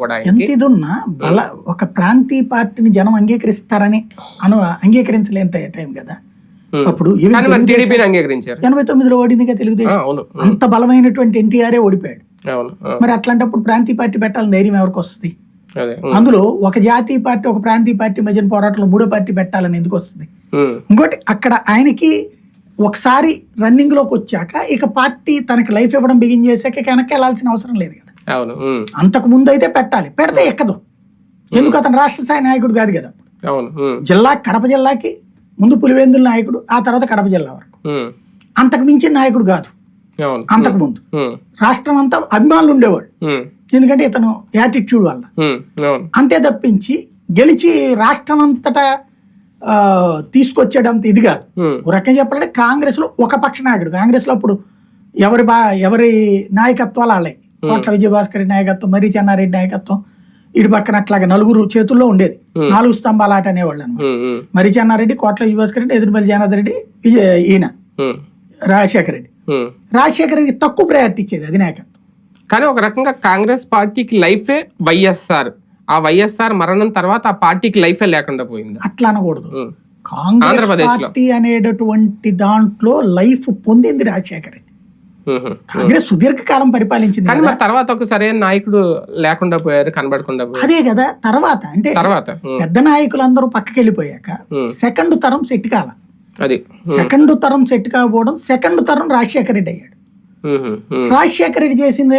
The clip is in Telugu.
ఎంత ఆయనకి ఇది ఉన్నా బల ఒక ప్రాంతీయ పార్టీని జనం అంగీకరిస్తారని అను అంగీకరించలేంత టైం కదా. అప్పుడు ఎనభై తొమ్మిదిలో ఓడిందిగా ఆ, తెలుగుదేశం అంత బలమైనటువంటి ఎన్టీఆర్ఏ ఓడిపోయాడు. మరి అట్లాంటప్పుడు ప్రాంతీయ పార్టీ పెట్టాలని ధైర్యం ఎవరికి వస్తుంది? అందులో ఒక జాతీయ పార్టీ ఒక ప్రాంతీయ పార్టీ మధ్యన పోరాటంలో మూడో పార్టీ పెట్టాలని ఎందుకు వస్తుంది? ఇంకోటి అక్కడ ఆయనకి ఒకసారి రన్నింగ్లోకి వచ్చాక ఇక పార్టీ తనకి లైఫ్ ఇవ్వడం బిగిన్ చేశాక వెనక్కి వెళ్ళాల్సిన అవసరం లేదు అవును అంతకు ముందు అయితే పెట్టాలి. పెడితే ఎక్కదు. ఎందుకు అతను రాష్ట్ర స్థాయి నాయకుడు కాదు కదా. అవును జిల్లా కడప జిల్లాకి ముందు పులివెందుల నాయకుడు ఆ తర్వాత కడప జిల్లా వరకు. అంతకు మించిన నాయకుడు కాదు. అంతకు ముందు. రాష్ట్రం అంతా అభిమానులు ఉండేవాళ్ళు. ఉమ్, ఎందుకంటే ఇతను యాటిట్యూడ్ వల్ల. అంతే తప్పించి గెలిచి రాష్ట్రం అంతటా తీసుకొచ్చేటంత ఇది కాదు. ఒక రకంగా చెప్పాలంటే కాంగ్రెస్లో ఒక పక్ష నాయకుడు. కాంగ్రెస్లో అప్పుడు ఎవరి బా ఎవరి నాయకత్వాలు వాళ్ళే. కోట్ల విజయభాస్కర్ రెడ్డి నాయకత్వం మర్రి చెన్నారెడ్డి నాయకత్వం ఇటు పక్కన అట్లాగా నలుగురు చేతుల్లో ఉండేది. నాలుగు స్తంభాల ఆట అనేవాళ్ళు అనమాట మర్రి చెన్నారెడ్డి కోట్ల విజయభాస్కర్ రెడ్డి ఎదురుమల్లి జనార్దన్ రెడ్డి ఈయన రాజశేఖర రెడ్డి. రాజశేఖర రెడ్డికి తక్కువ ప్రయారిటీ ఇచ్చేది అధినాయకత్వం. కానీ ఒక రకంగా కాంగ్రెస్ పార్టీకి లైఫే వైఎస్ఆర్. ఆ వైఎస్ఆర్ మరణం తర్వాత ఆ పార్టీకి లైఫే లేకుండా పోయింది. అట్లా అనకూడదు. కాంగ్రెస్. పార్టీ అనేటటువంటి దాంట్లో లైఫ్ పొందింది రాజశేఖర రెడ్డి. కాంగ్రెస్ సుదీర్ఘకాలం పరిపాలించింది కానీ. మరి తర్వాత ఒక సరైన నాయకుడు లేకుండా పోయారు కనబడకుండా అదే కదా తర్వాత అంటే తర్వాత పెద్ద నాయకులందరూ పక్కకి వెళ్ళిపోయాక. సెకండ్ తరం సెట్ కాల అది సెకండ్ తరం సెట్ కాకపోవడం సెకండ్ తరం రాజశేఖర రెడ్డి అయ్యాడు. రాజశేఖర రెడ్డి చేసింది